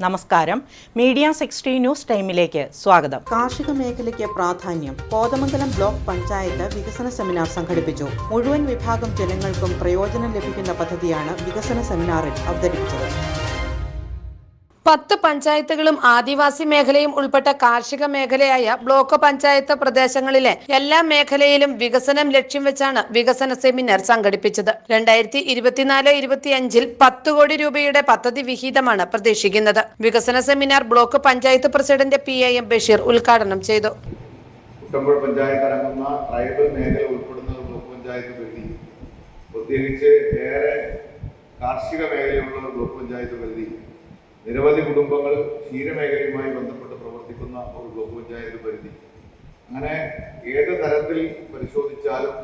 നമസ്കാരം. Media sixty news ടൈമിലേക്ക് സ്വാഗതം. കാർഷിക മേഖലയ്ക്ക് പ്രാധാന്യം. കോതമംഗലം ബ്ലോക്ക് പഞ്ചായത്ത് വികസന സെമിനാർ സംഘടിപ്പിച്ചു. മുഴുവൻ വിഭാഗം ജനങ്ങൾക്കും പ്രയോജനം ലഭിക്കുന്ന പദ്ധതിയാണ് വികസന സെമിനാറിൽ അവതരിപ്പിച്ചത്. പത്ത് പഞ്ചായത്തുകളും ആദിവാസി മേഖലയും ഉൾപ്പെട്ട കാർഷിക മേഖലയായ ബ്ലോക്ക് പഞ്ചായത്ത് പ്രദേശങ്ങളിലെ എല്ലാ മേഖലയിലും വികസനം ലക്ഷ്യം വെച്ചാണ് വികസന സെമിനാർ സംഘടിപ്പിച്ചത്. രണ്ടായിരത്തി ഇരുപത്തിനാല് ഇരുപത്തിയഞ്ചിൽ പത്ത് കോടി രൂപയുടെ പദ്ധതി വിഹിതമാണ് പ്രതീക്ഷിക്കുന്നത്. വികസന seminar block panchayat president P A Basheer ഉദ്ഘാടനം ചെയ്തു. ട്രൈബൽ മേഖല ഉൾപ്പെടുന്ന ബ്ലോക്ക് പഞ്ചായത്ത് ഏറെ കാർഷിക മേഖലയുള്ള ബ്ലോക്ക് പഞ്ചായത്ത് പരിധി നിരവധി കുടുംബങ്ങൾ ക്ഷീരമേഖലയുമായി ബന്ധപ്പെട്ട് പ്രവർത്തിക്കുന്ന ഒരു ബ്ലോക്ക് പഞ്ചായത്ത് പരിധി. അങ്ങനെ ഏത് തരത്തിൽ പരിശോധിച്ചാലും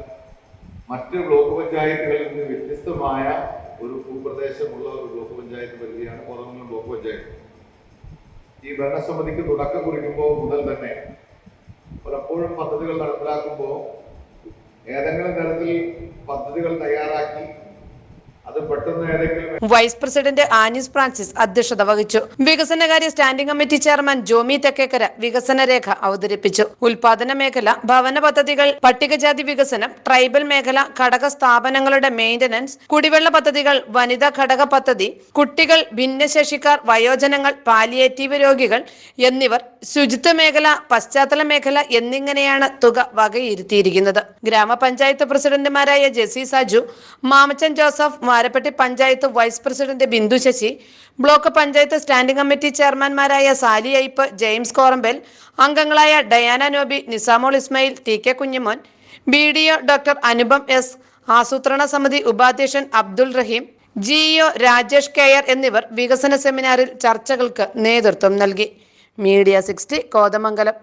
മറ്റ് ബ്ലോക്ക് പഞ്ചായത്തുകളിൽ നിന്ന് വ്യത്യസ്തമായ ഒരു ഭൂപ്രദേശമുള്ള ഒരു ബ്ലോക്ക് പഞ്ചായത്ത് പരിധിയാണ് കോതമംഗലം ബ്ലോക്ക് പഞ്ചായത്ത്. ഈ ഭരണസമിതിക്ക് തുടക്കം കുറിക്കുമ്പോൾ മുതൽ തന്നെ പലപ്പോഴും പദ്ധതികൾ നടപ്പിലാക്കുമ്പോൾ ഏതെങ്കിലും തരത്തിൽ പദ്ധതികൾ തയ്യാറാക്കി വൈസ് പ്രസിഡന്റ് ആനിസ് ഫ്രാൻസിസ് അധ്യക്ഷത വഹിച്ചു. വികസനകാര്യ standing committee chairman Jomy Thekkekara വികസന രേഖ അവതരിപ്പിച്ചു. ഉൽപാദന മേഖല ഭവന പദ്ധതികൾ പട്ടികജാതി വികസനം ട്രൈബൽ മേഖല ഘടക സ്ഥാപനങ്ങളുടെ മെയിന്റനൻസ് കുടിവെള്ള പദ്ധതികൾ വനിതാ ഘടക പദ്ധതി കുട്ടികൾ ഭിന്നശേഷിക്കാർ വയോജനങ്ങൾ പാലിയേറ്റീവ് രോഗികൾ എന്നിവർ ശുചിത്വ മേഖല പശ്ചാത്തല മേഖല എന്നിങ്ങനെയാണ് തുക വകയിരുത്തിയിരിക്കുന്നത്. ഗ്രാമപഞ്ചായത്ത് പ്രസിഡന്റുമാരായ Jessy Saju Mamachan Joseph Varappetty panchayat vice president Bindu Sasi block panchayat standing committee ചെയർമാൻമാരായ Sally അയ്പ് James Korambal അംഗങ്ങളായ Diana Nobby Nisamol Ismail T K Kunjimon B D O doctor Anupam S ആസൂത്രണ സമിതി ഉപാധ്യക്ഷൻ അബ്ദുൾ റഹീം ജിഇഒ രാജേഷ് കെയർ എന്നിവർ വികസന സെമിനാറിൽ ചർച്ചകൾക്ക് നേതൃത്വം നൽകി. Media sixty Kothamangalam.